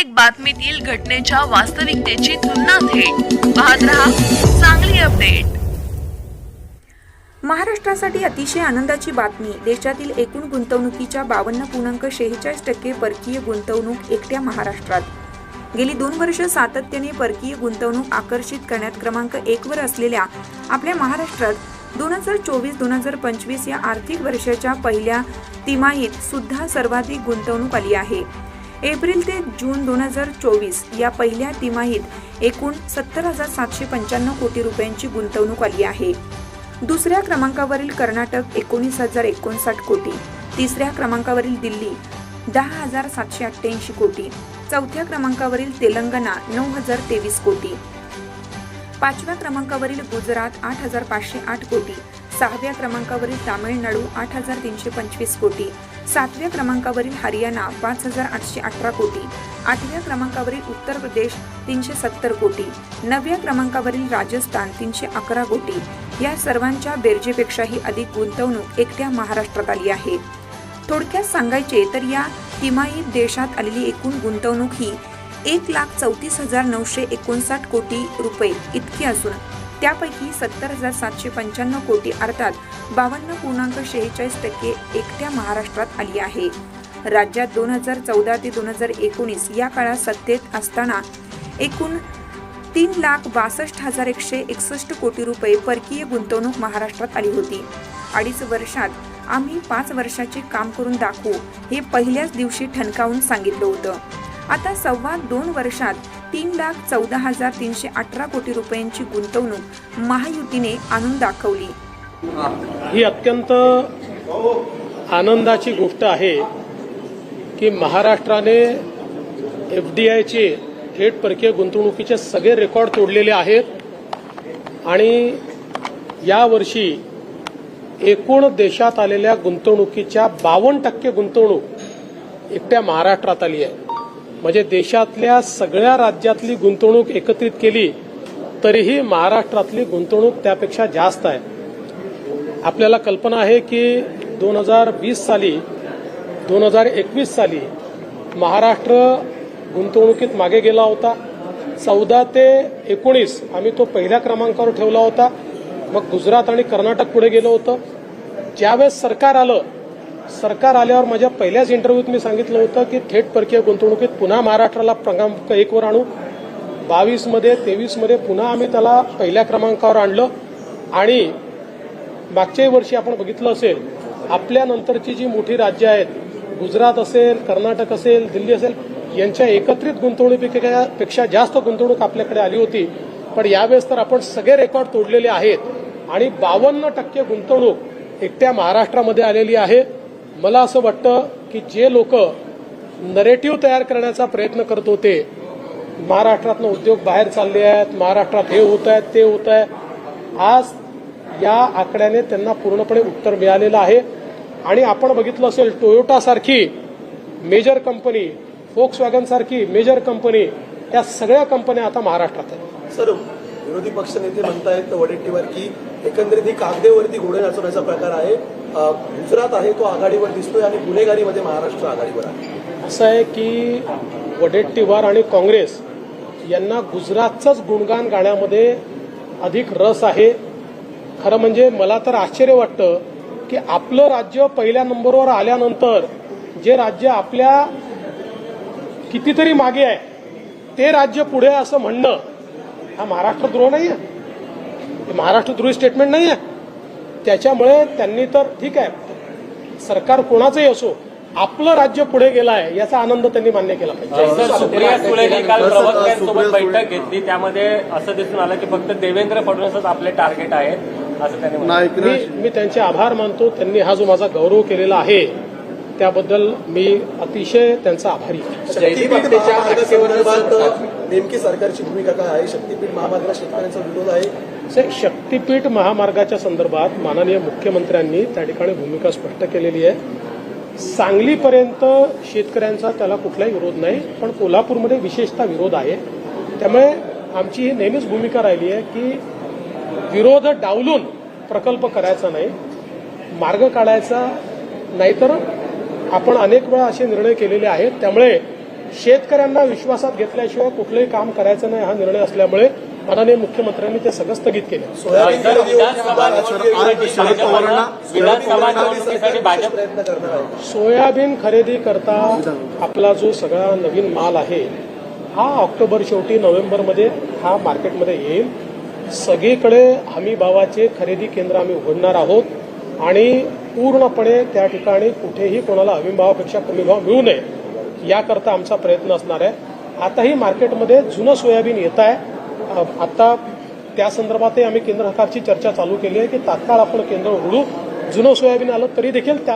प्रत्येक बातमीतील घटनेच्या वास्तविकतेची तुलना थेट. पाहत रहा चांगली अपडेट. महाराष्ट्रासाठी अतिशय आनंदाची बातमी. देशातील एकूण गुंतवणुकीच्या बावन्न पूर्णांक शेहेचाळीस टक्के परकीय गुंतवणूक एकट्या महाराष्ट्रात. गेली दोन वर्ष सातत्याने परकीय गुंतवणूक आकर्षित करण्यात क्रमांक एकवर असलेल्या आपल्या महाराष्ट्रात दोन हजार चोवीस दोन हजार पंचवीस या आर्थिक वर्षाच्या पहिल्या तिमाहीत सुद्धा सर्वाधिक गुंतवणूक आली आहे. एप्रिल ते जून दोन हजार चोवीस या पहिल्या तिमाहीत एकूण सत्तर हजार सातशे पंच्याण्णव कोटी रुपयांची गुंतवणूक आली आहे. दुसऱ्या क्रमांकावरील कर्नाटक एकोणीस हजार एकोणसाठ कोटी तिसऱ्या क्रमांकावरील दिल्ली दहा हजार सातशे अठ्ठ्याऐंशी कोटी चौथ्या क्रमांकावरील तेलंगणा नऊ हजार तेवीस कोटी पाचव्या क्रमांकावरील गुजरात आठ हजार पाचशे आठ कोटी सहाव्या क्रमांकावरील तामिळनाडू आठ हजार तीनशे पंचवीस कोटी. सातव्या क्रमांकावरील हरियाणा पाच हजार आठशे अठरा कोटी. आठव्या क्रमांकावरील उत्तर प्रदेश तीनशे सत्तर कोटी. नवव्या क्रमांकावरील राजस्थान तीनशे अकरा कोटी. या सर्वांच्या बेरजेपेक्षाही अधिक गुंतवणूक एकट्या महाराष्ट्रात आली आहे. थोडक्यात सांगायचे तर या तिमाहीत देशात आलेली एकूण गुंतवणूक ही एक लाख चौतीस हजार नऊशे एकोणसाठ कोटी रुपये इतकी असून त्यापैकी सत्तर हजार सातशे पंच्याण्णव कोटी अर्थात बावन्न पूर्णांक शेहेचाळीस टक्के एकट्या महाराष्ट्रात आली आहे. राज्यात दोन हजार चौदा ते दोन हजार एकोणीस या काळात सत्तेत असताना एकूण तीन लाख बासष्ट हजार एकशे एकसष्ट कोटी रुपये परकीय गुंतवणूक महाराष्ट्रात आली होती. अडीच वर्षात आम्ही पाच वर्षाचे काम करून दाखवू हे पहिल्याच दिवशी ठणकावून सांगितलं होतं. आता सव्वा दोन वर्षात तीन लाख चौदा हजार तीनशे अठरा कोटी रुपयांची गुंतवणूक महायुतीने आणून दाखवली. ही अत्यंत आनंदाची गोष्ट आहे की महाराष्ट्राने एफ डी आयचे थेट परकीय गुंतवणुकीचे सगळे रेकॉर्ड तोडलेले आहेत आणि यावर्षी एकूण देशात आलेल्या गुंतवणुकीच्या बावन्न टक्के गुंतवणूक एकट्या महाराष्ट्रात आली आहे. म्हणजे देशातल्या सगळ्या राज्यातली गुंतवणूक एकत्रित केली तरीही महाराष्ट्रातली गुंतवणूक त्यापेक्षा जास्त आहे. आपल्याला कल्पना आहे की दोन हजार वीस साली दोन हजार एकवीस साली महाराष्ट्र गुंतवणुकीत मागे गेला होता. चौदा ते एकोणीस आम्ही तो पहिल्या क्रमांकावर ठेवला होता. मग गुजरात आणि कर्नाटक पुढे गेलो होतं. ज्यावेळेस सरकार आलं सरकार आल्यावर माझ्या पहिल्याच इंटरव्ह्यूत मी सांगितलं होतं की थेट परकीय गुंतवणुकीत पुन्हा महाराष्ट्राला क्रमांक एकवर आणू. बावीसमध्ये तेवीसमध्ये पुन्हा आम्ही त्याला पहिल्या क्रमांकावर आणलं. आणि मागच्याही वर्षी आपण बघितलं असेल आपल्यानंतरची जी मोठी राज्य आहेत गुजरात असेल कर्नाटक असेल दिल्ली असेल यांच्या एकत्रित गुंतवणुकीपेक्षा जास्त गुंतवणूक आपल्याकडे आली होती. पण यावेळेस तर आपण सगळे रेकॉर्ड तोडलेले आहेत. आणि बावन्न टक्के गुंतवणूक एकट्या महाराष्ट्रामध्ये आलेली आहे. मला असं वाटतं की जे लोक नरेटिव्ह तयार करण्याचा प्रयत्न करत होते महाराष्ट्रातनं उद्योग बाहेर चालले आहेत महाराष्ट्रात हे होत आहेत ते होत आहे आज या आकड्याने त्यांना पूर्णपणे उत्तर मिळालेलं आहे. आणि आपण बघितलं असेल टोयोटा सारखी मेजर कंपनी फोक्स वॅगन सारखी मेजर कंपनी या सगळ्या कंपन्या आता महाराष्ट्रात आहेत. सर विरोधी पक्षनेते म्हणतायत वडेट्टीवर की एकंदरीत ही कागदेवरती घोडे नाचवण्याचा प्रकार आहे. गुजरात आहे तो आघाडीवर दिसतोय आणि गुन्हेगारीमध्ये महाराष्ट्र आघाडीवर आहे. असं आहे की वडेट्टीवार आणि काँग्रेस यांना गुजरातचंच गुणगान गाण्यामध्ये अधिक रस आहे. खरं म्हणजे मला तर आश्चर्य वाटतं की आपलं राज्य पहिल्या नंबरवर आल्यानंतर जे राज्य आपल्या कितीतरी मागे आहे ते राज्य पुढे असं म्हणणं हा महाराष्ट्रद्रोह नाही आहे हे महाराष्ट्रद्रोही स्टेटमेंट नाही आहे त्याच्यामुळे त्यांनी तर ठीक आहे सरकार कोणाचंही असो आपलं राज्य पुढे गेलं आहे याचा आनंद त्यांनी मान्य केला पाहिजे. सर सुप्रिया सुळेंनी काल प्रवक्त्यांसोबत बैठक घेतली. त्यामध्ये असं दिसून आलं की फक्त देवेंद्र फडणवीसच आपले टार्गेट आहेत असं त्यांनी मी मी त्यांचे आभार मानतो. त्यांनी हा जो माझा गौरव केलेला आहे त्याबद्दल मी अतिशय त्यांचा आभारी नेमकी सरकारची भूमिका काय आहे? शक्तीपीठ महामार्गाला शेतकऱ्यांचा विरोध आहे. शक्तीपीठ महामार्गाच्या संदर्भात माननीय मुख्यमंत्र्यांनी त्या ठिकाणी भूमिका स्पष्ट केलेली आहे. सांगलीपर्यंत शेतकऱ्यांचा त्याला कुठलाही विरोध नाही पण कोल्हापूरमध्ये विशेषतः विरोध आहे. त्यामुळे आमची ही नेहमीच भूमिका राहिली आहे की विरोध डावलून प्रकल्प करायचा नाही मार्ग काढायचा नाहीतर आपण अनेक वेळा असे निर्णय केलेले आहेत. त्यामुळे शेतकऱ्यांना विश्वासात घेतल्याशिवाय कुठलंही काम करायचं नाही हा निर्णय असल्यामुळे माननीय मुख्यमंत्र्यांनी ते सगळं स्थगित केलं. सोयाबीन खरेदी करता आपला जो सगळा नवीन माल आहे हा ऑक्टोबर शेवटी नोव्हेंबरमध्ये हा मार्केटमध्ये येईल. सगळीकडे हमी भावाचे खरेदी केंद्र आम्ही उघडणार आहोत आणि पूर्णपणे त्या ठिकाणी कुठेही कोणाला हमी भावापेक्षा कमी भाव मिळू नये याकरता आमचा प्रयत्न असणार आहे. आताही मार्केटमध्ये जुनं सोयाबीन येत आहे. आता त्या संदर्भातही आम्ही केंद्र सरकारची चर्चा चालू केली आहे की तात्काळ आपण केंद्र उघडू. जुनं सोयाबीन आलं तरी देखील त्या